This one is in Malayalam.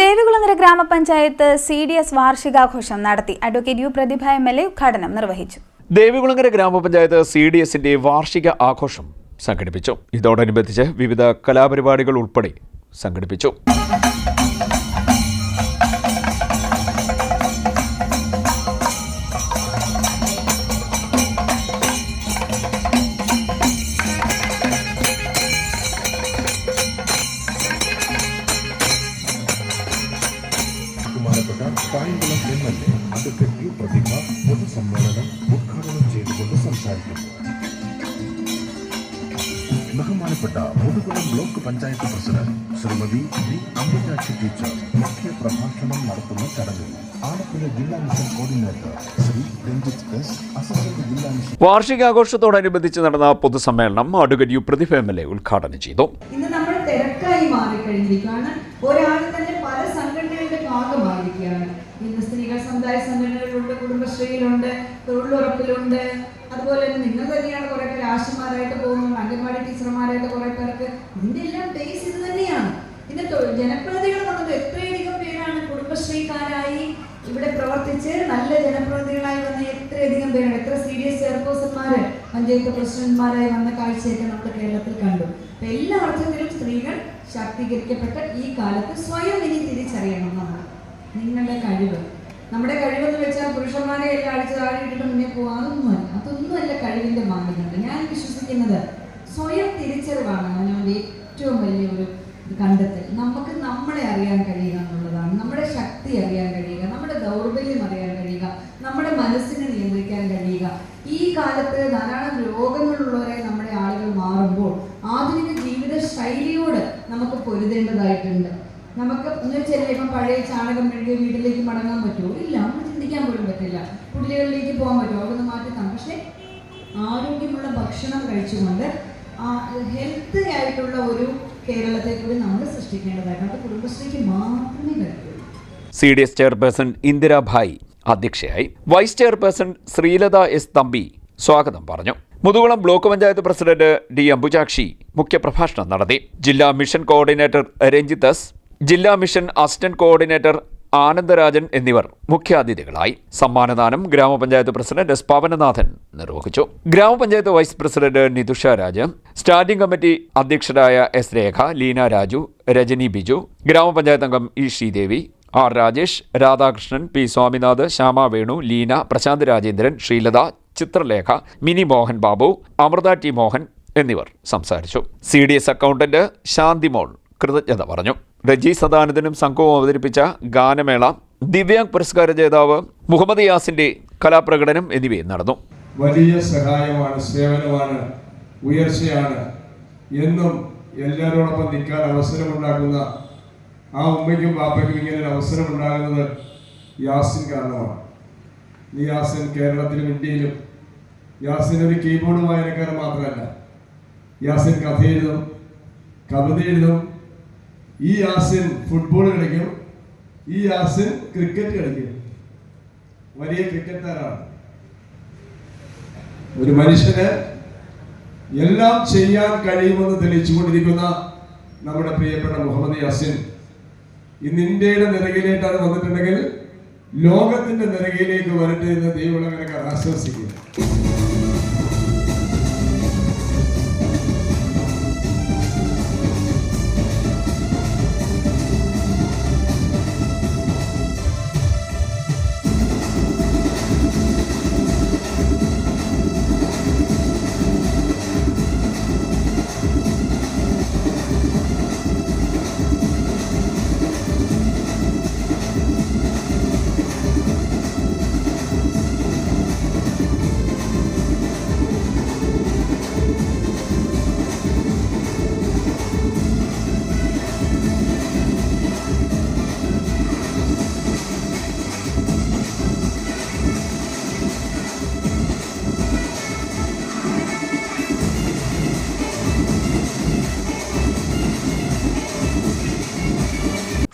ദേവികുളങ്ങര ഗ്രാമപഞ്ചായത്ത് സി ഡി എസ് വാർഷികാഘോഷം നടത്തി. Advocate U Prathibha M L A ഉദ്ഘാടനം നിർവഹിച്ചു. ദേവികുളങ്ങര ഗ്രാമപഞ്ചായത്ത് സി ഡി എസിന്റെ വാർഷിക ആഘോഷം സംഘടിപ്പിച്ചു. ഇതോടനുബന്ധിച്ച് വിവിധ കലാപരിപാടികൾ ഉൾപ്പെടെ സംഘടിപ്പിച്ചു. പ്രതിഭ പൊതുസമ്മേളനം ഉദ്ഘാടനം ചെയ്തുകൊണ്ട് സംസാരിക്കുന്നു. ബഹുമാനപ്പെട്ട Muthukulam block panchayat president Shrimati V. Amrithakshi teacher മുഖ്യ പ്രഭാഷണം നടത്തുന്ന ചടങ്ങിൽ ആലപ്പുഴ ജില്ലാ mission coordinator Shri Ranjith S assistant ജില്ലാ മിഷൻ വാർഷികാഘോഷത്തോടനുബന്ധിച്ച് നടന്ന പൊതുസമ്മേളനം advocate U Prathibha M L A ഉദ്ഘാടനം ചെയ്തു. ഇന്ന് നമ്മൾ തിരക്കായി മാറിക്കഴിഞ്ഞിരിക്കുകയാണ്. ഒരാൾ തന്നെ പല സംഘടനകളുടെ ഇന്ന് സ്ത്രീകൾ സമുദായ സംഘടനകളുണ്ട് കുടുംബശ്രീയിലുണ്ട് തൊഴിലുറപ്പിലുണ്ട്. അതുപോലെ തന്നെ നിങ്ങൾ തന്നെയാണ് കുറെ പേര് ആശുമാരായിട്ട് പോകുന്നത് അംഗൻവാടി ടീച്ചർമാരായിട്ട് കുറെ പേർക്ക്. ഇതിന്റെ എല്ലാം ബേസ് ഇത് തന്നെയാണ്. പിന്നെ ജനപ്രതിനിധികൾ വന്നത് എത്രയധികം പേരാണ് കുടുംബശ്രീക്കാരായി ഇവിടെ പ്രവർത്തിച്ച് നല്ല ജനപ്രതിനിധികളായി വന്ന എത്രയധികം പേരാണ്. എത്ര സി ഡി എസ് ചെയർപേഴ്സൺമാര് പഞ്ചായത്ത് പ്രസിഡന്റ്മാരായി വന്ന കാഴ്ചയൊക്കെ നമ്മൾ കേരളത്തിൽ കണ്ടു. അപ്പൊ എല്ലാ അർത്ഥത്തിലും സ്ത്രീകൾ ശാക്തീകരിക്കപ്പെട്ട ഈ കാലത്ത് സ്വയം ഇനി തിരിച്ചറിയണം നമ്മൾ നിങ്ങളുടെ കഴിവ്. നമ്മുടെ കഴിവെന്ന് വെച്ചാൽ പുരുഷന്മാരെ എല്ലാം അടിച്ച് താഴെ ഇട്ടിട്ട് മുന്നേ പോകാം അതൊന്നുമല്ല അതൊന്നുമല്ല കഴിവിന്റെ മാനദണ്ഡം ഞാൻ വിശ്വസിക്കുന്നത് സ്വയം തിരിച്ചറിവാണ് അവനവന്റെ ഏറ്റവും വലിയ ഒരു കണ്ടെത്തൽ. നമുക്ക് നമ്മളെ അറിയാൻ കഴിയുക എന്നുള്ളതാണ്. നമ്മുടെ ശക്തി അറിയാൻ കഴിയുക നമ്മുടെ ദൗർബല്യം അറിയാൻ കഴിയുക നമ്മുടെ മനസ്സിനെ നിയന്ത്രിക്കാൻ കഴിയുക. ഈ കാലത്ത് ധാരാളം രോഗങ്ങളുള്ളവരെ നമ്മുടെ ആളുകൾ മാറുമ്പോൾ ആധുനിക ജീവിത ശൈലിയോട് നമുക്ക് പൊരുതേണ്ടതായിട്ടുണ്ട്. നമുക്ക് വെച്ചാൽ ഇപ്പം പഴയ ചാണകം മെഴുകിയ വീട്ടിലേക്ക് മടങ്ങാൻ പറ്റുമോ? ഇല്ല നമുക്ക് ചിന്തിക്കാൻ പോലും പറ്റില്ല. കുട്ടികളിലേക്ക് പോകാൻ പറ്റുമോ? അതൊന്ന് മാറ്റിത്താം. പക്ഷേ ആരോഗ്യമുള്ള ഭക്ഷണം കഴിച്ചുകൊണ്ട് ഹെൽത്തി ആയിട്ടുള്ള ഒരു കേരളത്തെ കൂടി നമ്മൾ സൃഷ്ടിക്കേണ്ടതായിട്ടുണ്ട് അത് കുടുംബശ്രീക്ക് മാത്രമേ കഴിയൂ C D S chairperson Indirabhai അധ്യക്ഷയായി. Vice chairperson Sreelatha S Thampi സ്വാഗതം പറഞ്ഞു. Muthukulam block panchayat president D Ambujakshi മുഖ്യപ്രഭാഷണം നടത്തി. ജില്ലാ മിഷൻ കോർഡിനേറ്റർ രഞ്ജിത്ത് എസ് ജില്ലാ മിഷൻ അസിസ്റ്റന്റ് കോർഡിനേറ്റർ ആനന്ദരാജൻ എന്നിവർ മുഖ്യാതിഥികളായി സമ്മാനദാനം ഗ്രാമപഞ്ചായത്ത് പ്രസിഡന്റ് എസ് പവനനാഥൻ നിർവഹിച്ചു. Grama panchayat vice president Nithusha Raj standing committee അധ്യക്ഷരായ S Rekha Leena Raju Rajani Biju ഗ്രാമപഞ്ചായത്ത് അംഗം E Sreedevi R Rajesh Radhakrishnan P Swaminath Shyama Venu Leena Prashanth Rajendran Sreelatha Chithralekha Mini Mohan Babu Amritha T Mohan എന്നിവർ സംസാരിച്ചു. C D S accountant Shanthimol കൃതജ്ഞത പറഞ്ഞു. രജി സദാനന്ദനും സംഘവും അവതരിപ്പിച്ച ഗാനമേള ദിവ്യാംഗ് പുരസ്കാര ജേതാവ് മുഹമ്മദ് യാസിന്റെ കലാപ്രകടനം എന്നിവയും നടന്നു. വലിയ സഹായമാണ് സേവനമാണ് ഉയർച്ചയാണ്. എന്നും എല്ലാവരോടൊപ്പം നിൽക്കാൻ അവസരമുണ്ടാക്കുന്ന ആ ഉമ്മയ്ക്കും ബാപ്പയ്ക്കും ഇങ്ങനെ ഒരു അവസരം യാസിൻ കാരണമാണ്. ഈ യാസിൻ കേരളത്തിലും ഇന്ത്യയിലും യാസിൻ ഒരു കീബോർഡ് വായനക്കാരൻ മാത്രമല്ല. യാസിൻ കഥ എഴുതും കവിത എഴുതും ഈ യാസിൻ ഫുട്ബോൾ കളിക്കും ഈ യാസിൻ ക്രിക്കറ്റ് കളിക്കും. വലിയ ക്രിക്കറ്റുകാരാണ് ഒരു മനുഷ്യന് എല്ലാം ചെയ്യാൻ കഴിയുമെന്ന് തെളിയിച്ചുകൊണ്ടിരിക്കുന്ന നമ്മുടെ പ്രിയപ്പെട്ട മുഹമ്മദ് യാസിൻ ഇന്ന് ഇന്ത്യയുടെ നിരകിലേക്കാണ് വന്നിട്ടുണ്ടെങ്കിൽ ലോകത്തിന്റെ നിരകിലേക്ക് വരട്ടെ എന്ന് ദൈവങ്ങളെ ആശ്വസിക്കുക